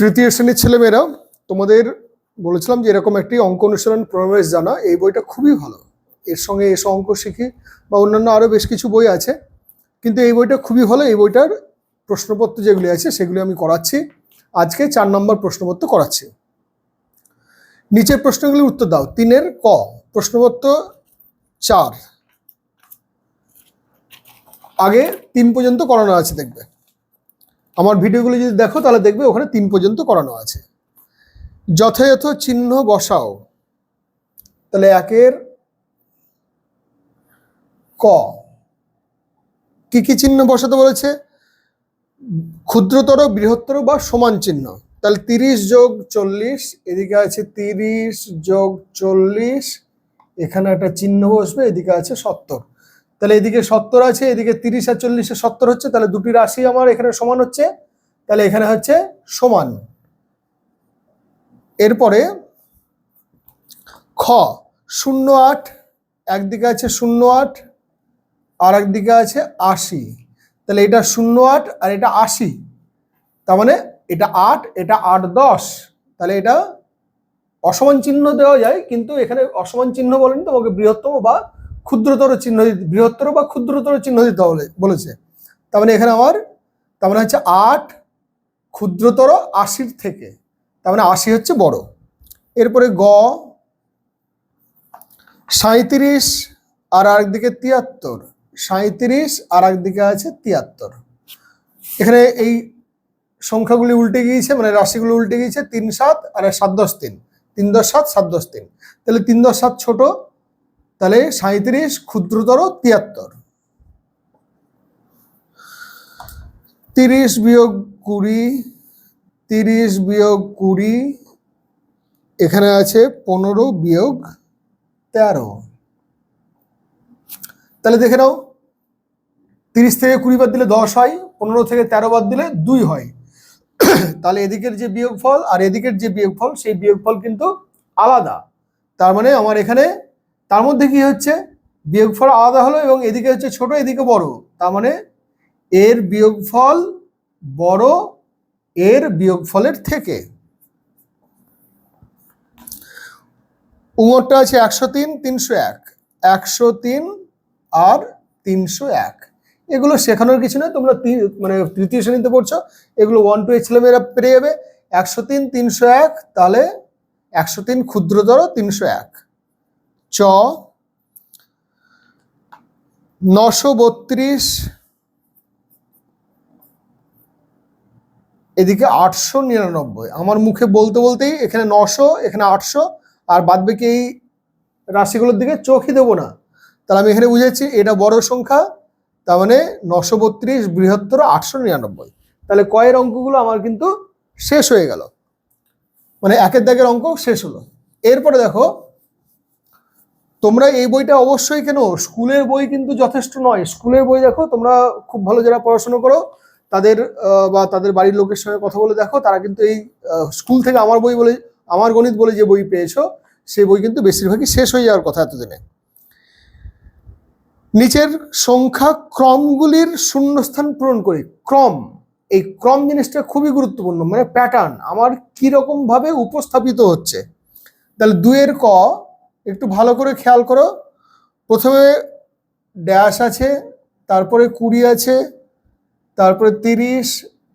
তৃতীয় শ্রেণির ছেলেমেয়েরা তোমাদের বলেছিলাম যে এরকম একটি অঙ্ক অনুশীলন প্রবেশ জানা, এই বইটা খুবই ভালো। এর সঙ্গে এসে অঙ্ক শিখি বা অন্যান্য আরও বেশ কিছু বই আছে। কিন্তু এই বইটা খুবই ভালো, এই বইটার প্রশ্নপত্র যেগুলি আছে সেগুলি আমি করাচ্ছি। আজকে চার নম্বর প্রশ্নপত্র করাচ্ছি। নিচের প্রশ্নগুলির উত্তর দাও। তিনের ক, প্রশ্নপত্র চার। আগে তিন পর্যন্ত করানো আছে, দেখবে। আমার ভিডিওগুলো যদি দেখো, তাহলে দেখবে ওখানে তিন পর্যন্ত করানো আছে। যথাযথ চিহ্ন বসাও। তাহলে একের ক। কি কি চিহ্ন বসাতে বলেছে? ক্ষুদ্রতর, বৃহত্তর বা সমান চিহ্ন। তাহলে তিরিশ যোগ চল্লিশ, এদিকে আছে তিরিশ যোগ চল্লিশ, এখানে একটা চিহ্ন বসবে, এদিকে আছে সত্তর। তাহলে এদিকে সত্তর আছে, এদিকে তিরিশ আর চল্লিশে সত্তর হচ্ছে, তাহলে দুটি রাশি আমার এখানে সমান হচ্ছে। তাহলে এখানে হচ্ছে সমান। এরপরে খ, শূন্য আট, একদিকে আছে শূন্য আট, আর একদিকে আছে আশি। তাহলে এটা শূন্য আট আর এটা আশি। তার মানে এটা আট এটা আট দশ। তাহলে এটা অসমান চিহ্ন দেওয়া যায়, কিন্তু এখানে অসমান চিহ্ন বলেন, তোমাকে বৃহত্তম বা ক্ষুদ্রতর চিহ্ন বৃহত্তর বা ক্ষুদ্রতর চিহ্ন দিতে বলে, বলেছে। তার মানে এখানে আমার, তার মানে হচ্ছে আট ক্ষুদ্রতর আশির থেকে, তার মানে আশি হচ্ছে বড়। এরপরে গ সাঁত্রিশ আর একদিকে তিয়াত্তর সাঁত্রিশ আর একদিকে আছে তিয়াত্তর। এখানে এই সংখ্যাগুলি উল্টে গিয়েছে মানে রাশিগুলো উল্টে গিয়েছে, তিন সাত আর সাত দশ তিন তিন দশ সাত সাত দশ তিন। তাহলে তিন দশ সাত ছোট তাহলে সাঁত্রিশ ক্ষুদ্রতর তিয়াত্তর। তিরিশ বিয়োগ কুড়ি, তিরিশ বিয়োগ কুড়ি, এখানে আছে পনেরো বিয়োগ তেরো। তাহলে দেখে নাও, তিরিশ থেকে কুড়ি বাদ দিলে দশ হয়, পনেরো থেকে তেরো বাদ দিলে দুই হয়। তাহলে এদিকের যে বিয়োগফল আর এদিকের যে বিয়োগফল, সেই বিয়োগফল কিন্তু আলাদা। তার মানে আমার এখানে তার মধ্যে কি হচ্ছে? বিয়োগফল আলাদা হলো এবং এদিকে হচ্ছে ছোট, এদিকে বড়। তার মানে এর বিয়োগফল বড়, এর বিয়োগফলের থেকে। উমরটা আছে একশো তিন, তিনশো এক। একশো তিন আর তিনশো এক। এগুলো শেখানোর কিছু নয় তোমরা মানে তৃতীয় শ্রেণীতে পড়ছো। এগুলো ওয়ান টু এর ছেলেমেয়েরা পেরে যাবে। একশো তিন, তিনশো এক, তাহলে একশো তিন ক্ষুদ্রতর তিনশো এক। চ, নশো বত্রিশ, এদিকে আটশো নিরানব্বই। আমার মুখে বলতে বলতেই এখানে নশো, এখানে আটশো, আর বাদ বাকি এই রাশিগুলোর দিকে চোখই দেবো না। তাহলে আমি এখানে বুঝেছি, এটা বড় সংখ্যা, তার মানে নশো বত্রিশ, বৃহত্তর, আটশো নিরানব্বই। তাহলে কয়ের অঙ্কগুলো আমার কিন্তু শেষ হয়ে গেল। মানে একের দাগের অঙ্ক শেষ হলো। এরপরে দেখো তোমরা এই বইটা অবশ্যই কেন? স্কুলের বই কিন্তু যথেষ্ট নয়। স্কুলের বই দেখো, তোমরা খুব ভালো যারা পড়াশোনা করো, তাদের বা তাদের বাড়ির লোকের সঙ্গে কথা বলে দেখো, তারা কিন্তু এই স্কুল থেকে আমার বই বলে, আমার গণিত বলে যে বই পেয়েছ, সেই বই কিন্তু বেশিরভাগই শেষ হয়ে যাওয়ার কথা এতদিনে। নিচের সংখ্যা ক্রমগুলির শূন্যস্থান পূরণ করি। ক্রম, এই ক্রম জিনিসটা খুবই গুরুত্বপূর্ণ মানে প্যাটার্ন আমার কীরকম ভাবে উপস্থাপিত হচ্ছে। তাহলে দুয়ের ক একটু ভালো করে খেয়াল করো। প্রথমে ড্যাশ আছে, তারপরে কুড়ি আছে, তারপরে তিরিশ,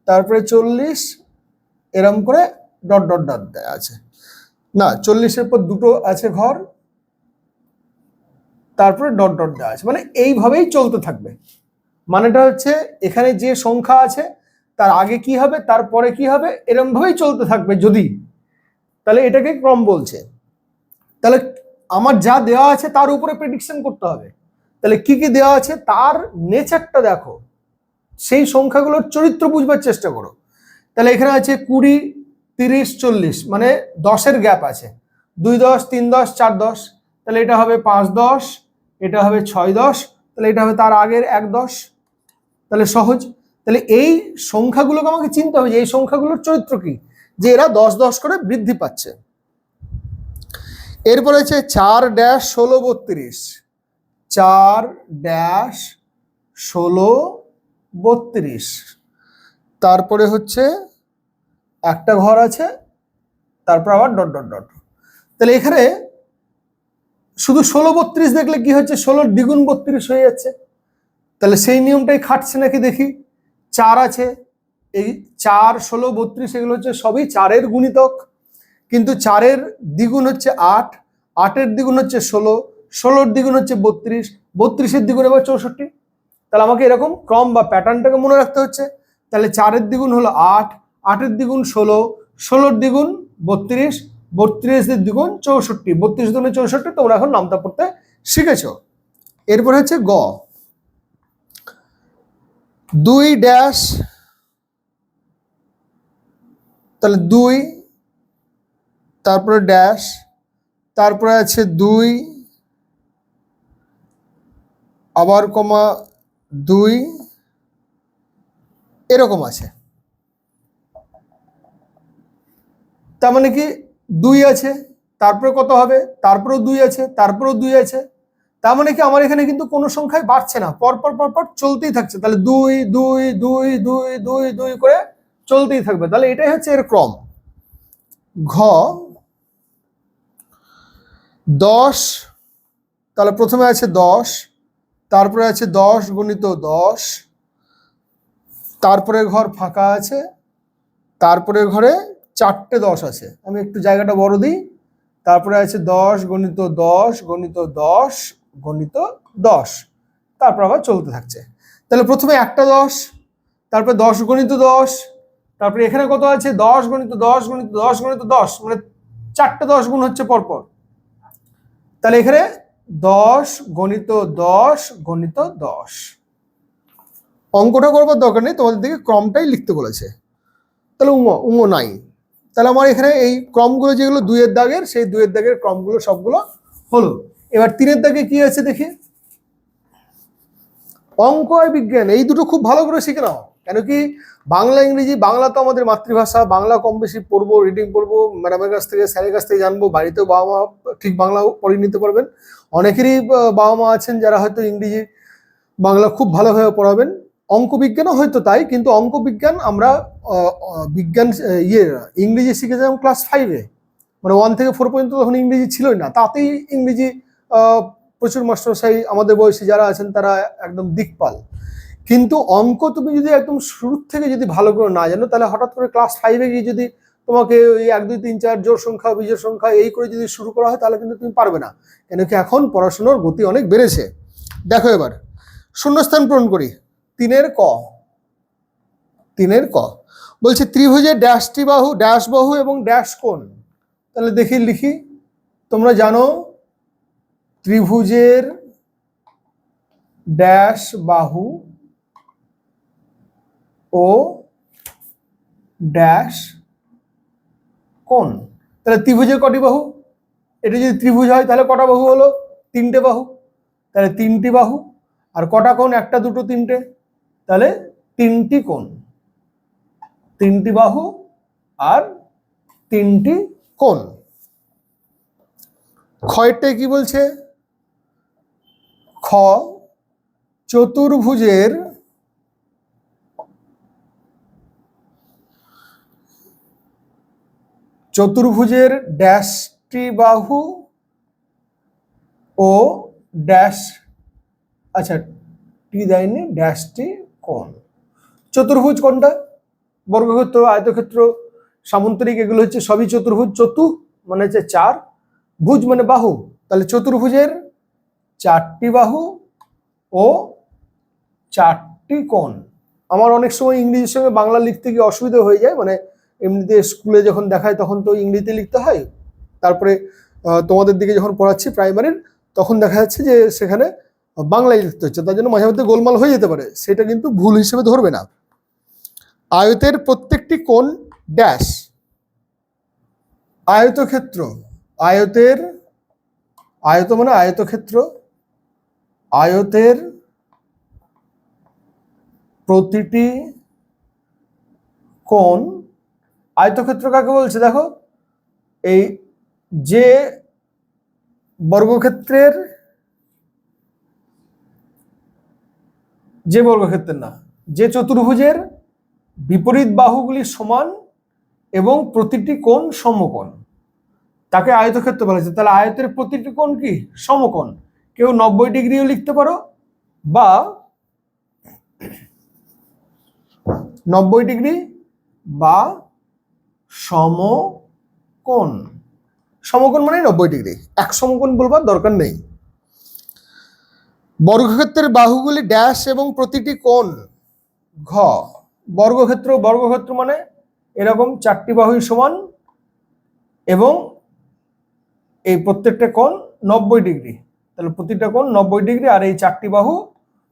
তারপরে চল্লিশ, এরম করে ডট ডট ডট দেয়া আছে। না, চল্লিশের পর দুটো আছে ঘর, তারপরে ডট ডট দেওয়া আছে। মানে এইভাবেই চলতে থাকবে। মানেটা হচ্ছে এখানে যে সংখ্যা আছে, তার আগে কি হবে তারপরে কি হবে এরম ভাবেই চলতে থাকবে যদি। তাহলে এটাকে ক্রম বলছে। তাহলে আমার যা দেওয়া আছে তার উপরে প্রেডিকশন করতে হবে। তাহলে কি কি দেওয়া আছে তার নেচারটা দেখো। সেই সংখ্যাগুলোর চরিত্র বুঝবার চেষ্টা করো। তাহলে এখানে আছে কুড়ি, তিরিশ, চল্লিশ মানে দশের গ্যাপ আছে। দুই দশ, তিন দশ, চার দশ, তাহলে এটা হবে পাঁচ দশ, এটা হবে ছয় দশ, তাহলে এটা হবে তার আগের এক দশ। তাহলে সহজ। তাহলে এই সংখ্যাগুলোকে আমাকে চিনতে হবে যে এই সংখ্যাগুলোর চরিত্র কি? যে এরা দশ দশ করে বৃদ্ধি পাচ্ছে। এরপরে হচ্ছে চার ড্যাশ ষোলো বত্রিশ। চার ড্যাশ ষোলো বত্রিশ। তারপরে হচ্ছে একটা ঘর আছে, তারপর আবার ডট ডট ডট। তাহলে এখানে শুধু ষোলো বত্রিশ দেখলে কি হচ্ছে? ষোলোর দ্বিগুণ বত্রিশ হয়ে যাচ্ছে। তাহলে সেই নিয়মটাই খাটছে নাকি দেখি। চার আছে, এই চার, ষোলো, বত্রিশ, এগুলো হচ্ছে সবই চারের গুণিতক। কিন্তু চারের দ্বিগুণ হচ্ছে আট, আটের দ্বিগুণ হচ্ছে ষোলো, ষোলোর দ্বিগুণ হচ্ছে বত্রিশ, বত্রিশের দ্বিগুণ এবার চৌষট্টি। তাহলে আমাকে এরকম ক্রম বা প্যাটার্নটাকে মনে রাখতে হচ্ছে। তাহলে চারের দ্বিগুণ হলো আট, আটের দ্বিগুণ ষোলো, ষোলোর দ্বিগুণ বত্রিশ, বত্রিশের দ্বিগুণ চৌষট্টি। বত্রিশ দুগুণে চৌষট্টি তোমরা এখন নামতা পড়তে শিখেছো। এরপর হচ্ছে গ। দুই ড্যাশ, তাহলে দুই তারপরে ড্যাশ তারপরে আছে দুই, আবার কমা দুই, এরকম আছে। তার মানে কি? দুই আছে, তারপরে কত হবে? তারপরেও দুই আছে, তারপরেও দুই আছে। তার মানে কি? আমার এখানে কিন্তু কোনো সংখ্যায় বাড়ছে না। পরপর পর পর পর চলতেই থাকছে। তাহলে দুই দুই দুই দুই দুই দুই করে চলতেই থাকবে। তাহলে এটাই হচ্ছে এর ক্রম। ঘ দশ, তাহলে প্রথমে আছে দশ, তারপরে আছে দশ গুণিত দশ, তারপরে ঘর ফাঁকা আছে, তারপরে ঘরে চারটে দশ আছে। আমি একটু জায়গাটা বড় দিই, তারপরে আছে দশ গণিত দশ গণিত দশ গণিত দশ। তারপর আবার চলতে থাকছে। তাহলে প্রথমে একটা দশ, তারপরে দশ গণিত দশ, তারপরে এখানে কত আছে? দশ গণিত দশ গণিত দশ গণিত দশ মানে চারটে দশ গুণ হচ্ছে পরপর। তাহলে এখানে দশ গণিত দশ গণিত দশ। অঙ্কটা করবার দরকার নেই, তোমাদের দিকে ক্রমটাই লিখতে বলেছে। তাহলে উঙ উঙ নাই। তাহলে আমার এখানে এই ক্রমগুলো যেগুলো দুইয়ের দাগের, সেই দুইয়ের দাগের ক্রমগুলো সবগুলো হলো। এবার তিনের দাগে কি আছে দেখি? অঙ্ক আর বিজ্ঞান, এই দুটো খুব ভালো করে শিখে নাও। কেন কি বাংলা ইংরেজি, বাংলা তো আমাদের মাতৃভাষা, বাংলা কম বেশি পড়ব রিডিং পড়ব ম্যাডামের কাছ থেকে, স্যারের কাছ থেকে জানব, বাড়িতেও বাবা মা ঠিক বাংলা পড়ে নিতে পারবেন। অনেকেরই বাবা মা আছেন যারা হয়তো ইংরেজি, বাংলা খুব ভালোভাবে পড়াবেন। অঙ্ক বিজ্ঞানও হয়তো তাই, কিন্তু অঙ্ক বিজ্ঞান আমরা বিজ্ঞান ইয়ে ইংরেজি শিখেছিলাম ক্লাস ফাইভে মানে ওয়ান থেকে ফোর পর্যন্ত তখন ইংরেজি ছিলই না। তাতেই ইংরেজি প্রচুর মাস্টারমশাই আমাদের বয়সী যারা আছেন তারা একদম দিকপাল। কিন্তু অঙ্ক তুমি যদি একদম শুরুর থেকে যদি ভালো করে না জানো, তাহলে হঠাৎ করে ক্লাস ফাইভে গিয়ে যদি তোমাকে ওই এক, দুই, তিন, চার জোর সংখ্যা বিজোর সংখ্যা এই করে যদি শুরু করা হয়, তাহলে কিন্তু তুমি পারবে না। কেন কি এখন পড়াশোনার গতি অনেক বেড়েছে। দেখো এবার, শূন্যস্থান পূরণ করি। তিনের ক তিনের ক। বলছে ত্রিভুজের ড্যাশটি বাহু ড্যাশ বাহু এবং ড্যাশ কোণ। তাহলে দেখি, লিখি। তোমরা জানো, ত্রিভুজের ড্যাশ বাহু ও ড্যাশ কোন তাহলে ত্রিভুজের কটি বাহু? এটা যদি ত্রিভুজ হয়, তাহলে কটা বাহু হলো? তিনটে বাহু। তাহলে তিনটি বাহু। আর কটা কোণ একটা, দুটো, তিনটে। তাহলে তিনটি কোণ তিনটি বাহু আর তিনটি কোণ ক্ষয়টা কি বলছে? খ চতুর্ভুজের চতুর্ভুজের ড্যাশটি বাহু ও ড্যাশ আচ্ছা টি দেয়নি ড্যাশটি কোণ? চতুর্ভুজ কোনটা? বর্গক্ষেত্র, আয়তক্ষেত্র, সামন্তরিক, এগুলো হচ্ছে সবই চতুর্ভুজ, চতু মানে হচ্ছে চার, ভুজ মানে বাহু। তাহলে চতুর্ভুজের চারটি বাহু ও চারটি কোণ। আমার অনেক সময় ইংরেজির সঙ্গে বাংলা লিখতে গিয়ে অসুবিধা হয়ে যায় মানে এমনিতে স্কুলে যখন দেখায় তখন তো ইংরেজিতে লিখতে হয়। তারপরে তোমাদের দিকে যখন পড়াচ্ছি প্রাইমারির, তখন দেখা যাচ্ছে যে সেখানে বাংলায় লিখতে হচ্ছে। তার জন্য মাঝে মধ্যে গোলমাল হয়ে যেতে পারে। সেটা কিন্তু ভুল হিসেবে ধরবে না। আয়তের প্রত্যেকটি কোণ ড্যাশ আয়তক্ষেত্র। আয়তের, আয়ত মানে আয়তক্ষেত্র। আয়তের প্রতিটি কোণ আয়তক্ষেত্র কাকে বলছে? দেখো, এই যে বর্গক্ষেত্রের যে বর্গক্ষেত্রের না, যে চতুর্ভুজের বিপরীত বাহুগুলি সমান এবং প্রতিটি কোণ সমকোণ। তাকে আয়তক্ষেত্র বলা হয়েছে। তাহলে আয়তের প্রতিটি কোণ কি? সমকোণ। কেউ নব্বই ডিগ্রিও লিখতে পারো, বা নব্বই ডিগ্রি বা সমকোণ। সমকোণ মানে নব্বই ডিগ্রি। এক সমকোণ বলবার দরকার নেই। বর্গক্ষেত্রের বাহুগুলি ড্যাশ এবং প্রতিটি কোণ ঘ। বর্গক্ষেত্র বর্গক্ষেত্র মানে এরকম চারটি বাহুই সমান এবং এই প্রত্যেকটা কোণ নব্বই ডিগ্রি। তাহলে প্রতিটা কোণ নব্বই ডিগ্রি আর এই চারটি বাহু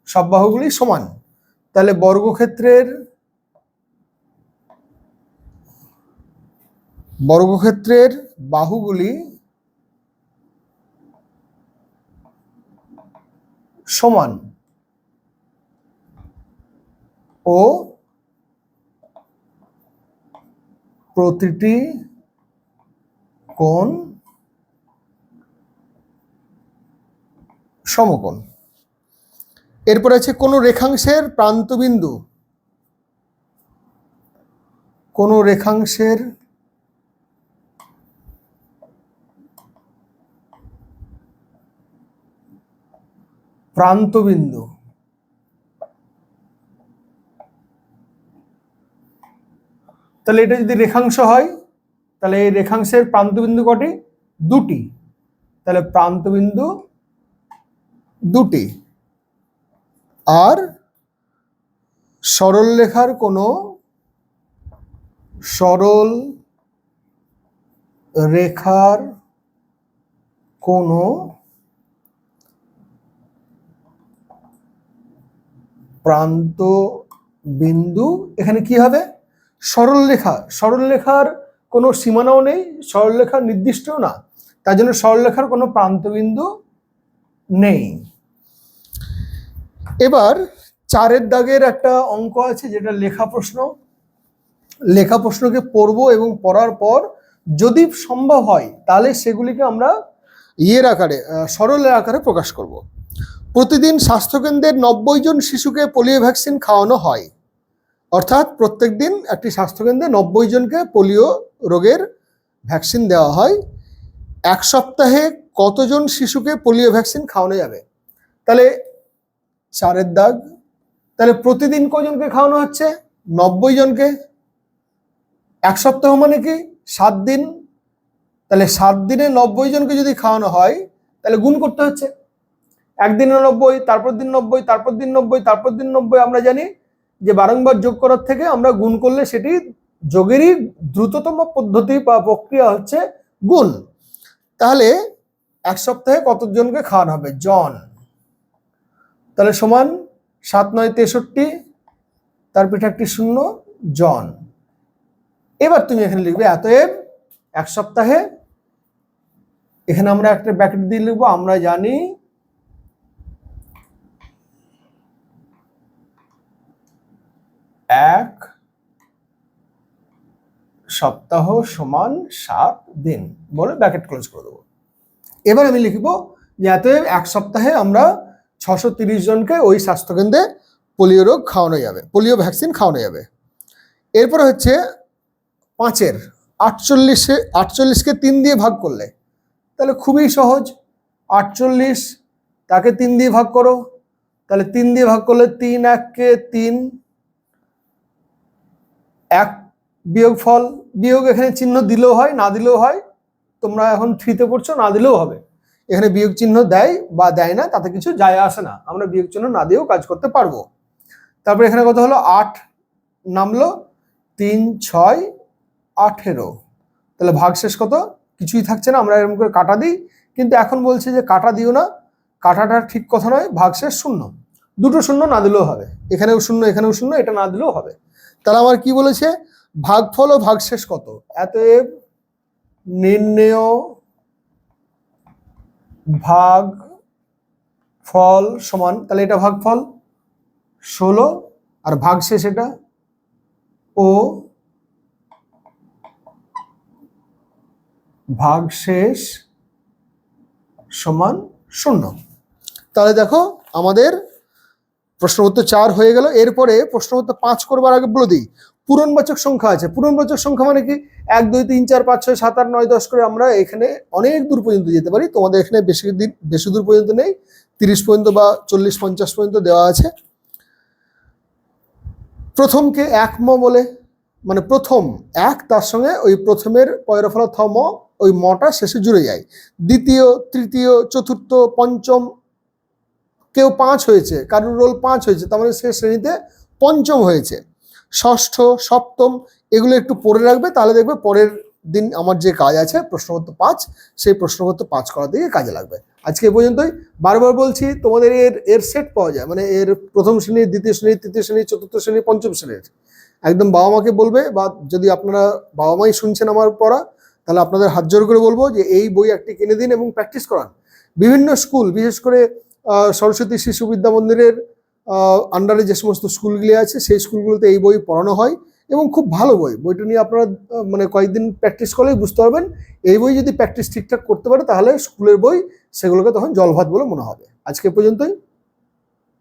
সব বাহুগুলি সমান। তাহলে বর্গক্ষেত্রের বর্গক্ষেত্রের বাহুগুলি সমান ও প্রতিটি কোণ সমকোণ। এরপর আছে কোনো রেখাংশের প্রান্তবিন্দু। কোনো রেখাংশের প্রান্তবিন্দু। তাহলে এটা যদি রেখাংশ হয়, তাহলে এই রেখাংশের প্রান্তবিন্দু কটি? দুটি। তাহলে প্রান্তবিন্দু দুটি। আর সরল রেখার কোনো সরল রেখার কোনো প্রান্ত বিন্দু, এখানে কি হবে? সরল রেখা সরল রেখার কোনো সীমানাও নেই সরল রেখার নির্দিষ্টও না। তার জন্য সরল রেখার কোনো প্রান্তবিন্দু নেই। এবার চারের দাগের একটা অঙ্ক আছে, যেটা লেখা প্রশ্ন। লেখা প্রশ্নকে পড়ব এবং পড়ার পর যদি সম্ভব হয়, তাহলে সেগুলিকে আমরা ইয়ের আকারে সরলের আকারে প্রকাশ করব। প্রতিদিন স্বাস্থ্যকেন্দ্রের নব্বই জন শিশুকে পোলিও ভ্যাকসিন খাওয়ানো হয়। অর্থাৎ প্রত্যেক দিন একটি স্বাস্থ্যকেন্দ্রে নব্বই জনকে পোলিও রোগের ভ্যাকসিন দেওয়া হয়। এক সপ্তাহে কতজন শিশুকে পোলিও ভ্যাকসিন খাওয়ানো যাবে? তাহলে চারের দাগ। তাহলে প্রতিদিন কজনকে খাওয়ানো হচ্ছে? নব্বই জনকে। এক সপ্তাহ মানে কি? সাত দিন। তাহলে সাত দিনে নব্বই জনকে যদি খাওয়ানো হয়, তাহলে গুণ করতে হচ্ছে। একদিনে নব্বই তারপর দিন নব্বই তারপর দিন নব্বই তারপর দিন নব্বই, আমরা জানি যে বারংবার যোগ করার থেকে আমরা গুণ করলে সেটি যোগেরই দ্রুততম পদ্ধতি বা প্রক্রিয়া হচ্ছে গুণ। তাহলে এক সপ্তাহে কতজনকে খাওয়ানো হবে? জন। তাহলে সমান সাত নয় তেষট্টি, তার পিঠে একটি শূন্য, জন। এবার তুমি এখানে লিখবে এতএব এক সপ্তাহে এখানে আমরা একটা ব্যাকেট দিয়ে লিখব, আমরা জানি এক সপ্তাহ সমান সাত দিন বলে ব্যাকেট ক্লোজ করে দেবো। এবার আমি লিখব যে এতএব এক সপ্তাহে আমরা ছশো তিরিশ জনকে ওই স্বাস্থ্যকেন্দ্রে পোলিও রোগ খাওয়ানো যাবে, পোলিও ভ্যাকসিন খাওয়ানো যাবে। এরপর হচ্ছে পাঁচের, আটচল্লিশে, আটচল্লিশকে তিন দিয়ে ভাগ করলে, তাহলে খুবই সহজ। আটচল্লিশ তাকে তিন দিয়ে ভাগ করো, তাহলে তিন দিয়ে ভাগ করলে তিন এককে তিন এক বিয়োগ ফল, বিয়োগ এখানে চিহ্ন দিলেও হয়, না দিলেও হয়। তোমরা এখন থ্রিতে পড়ছো, না দিলেও হবে। এখানে বিয়োগ চিহ্ন দেয় বা দেয় না, তাতে কিছু যায় আসে না। আমরা বিয়োগ চিহ্ন না দিয়েও কাজ করতে পারব। তারপরে এখানে কত হলো আট নামলো, তিন, ছয়, আঠেরো। তাহলে ভাগশেষ কত? কিছুই থাকছে না, আমরা এরকম করে কাটা দিই। কিন্তু এখন বলছে যে কাটা দিও না, কাটাটা ঠিক কথা নয়, ভাগশেষ শূন্য। দুটো শূন্য না দিলেও হবে। এখানেও শূন্য এখানেও শূন্য, এটা না দিলেও হবে। তাহলে আমার কি বলেছে? ভাগফল ও ভাগশেষ কত? এতএব নির্ণেয় ভাগ ফল সমান তাহলে এটা ভাগফল ষোলো আর ভাগশেষ এটা ও ভাগশেষ সমান শূন্য। তাহলে দেখো আমাদের প্রশ্ন উত্তর চার হয়ে গেল। এরপরে প্রশ্ন উত্তর পাঁচ করবার আগে বলে দিই পূরণবাচক সংখ্যা আছে। পূরণবাচক সংখ্যা মানে কি? এক, দুই, তিন, চার, পাঁচ, ছয়, সাত, আট, নয়, দশ করে আমরা এখানে অনেক দূর পর্যন্ত যেতে পারি। তোমাদের এখানে বেশি দিন, বেশি দূর পর্যন্ত নেই। তিরিশ পর্যন্ত বা চল্লিশ, পঞ্চাশ পর্যন্ত দেওয়া আছে। প্রথমকে এক ম বলে মানে প্রথম এক, তার সঙ্গে ওই প্রথমের পয়রফলা থ ম, ওই মটা শেষে জুড়ে যায়। দ্বিতীয়, তৃতীয়, চতুর্থ, পঞ্চম কেউ পাঁচ হয়েছে, কারুর রোল পাঁচ হয়েছে, তার মানে সে শ্রেণীতে পঞ্চম হয়েছে। ষষ্ঠ, সপ্তম, এগুলো একটু পড়ে রাখবে, তাহলে দেখবে পরের দিন আমার যে কাজ আছে, প্রশ্নপত্র পাঁচ, সেই প্রশ্নপত্র পাঁচ করা থেকে কাজে লাগবে। আজকে এ পর্যন্তই। বারবার বলছি, তোমাদের এর এর সেট পাওয়া যায় মানে এর প্রথম শ্রেণির দ্বিতীয় শ্রেণির তৃতীয় শ্রেণির চতুর্থ শ্রেণি, পঞ্চম শ্রেণির। একদম বাবা মাকে বলবে, বা যদি আপনারা বাবা মাই শুনছেন আমার পড়া, তাহলে আপনাদের হাত জোর করে বলব যে এই বই একটি কিনে দিন এবং প্র্যাকটিস করান। বিভিন্ন স্কুল বিশেষ করে সরস্বতী শিশু বিদ্যা মন্দিরের আন্ডারে যে সমস্ত স্কুলগুলি আছে, সেই স্কুলগুলোতে এই বই পড়ানো হয় এবং খুব ভালো বই। বইটা নিয়ে আপনারা মানে কয়েকদিন প্র্যাকটিস করলেই বুঝতে পারবেন। এই বই যদি প্র্যাকটিস ঠিকঠাক করতে পারে, তাহলে স্কুলের বই সেগুলোকে তখন জলভাত বলে মনে হবে। আজকে পর্যন্তই।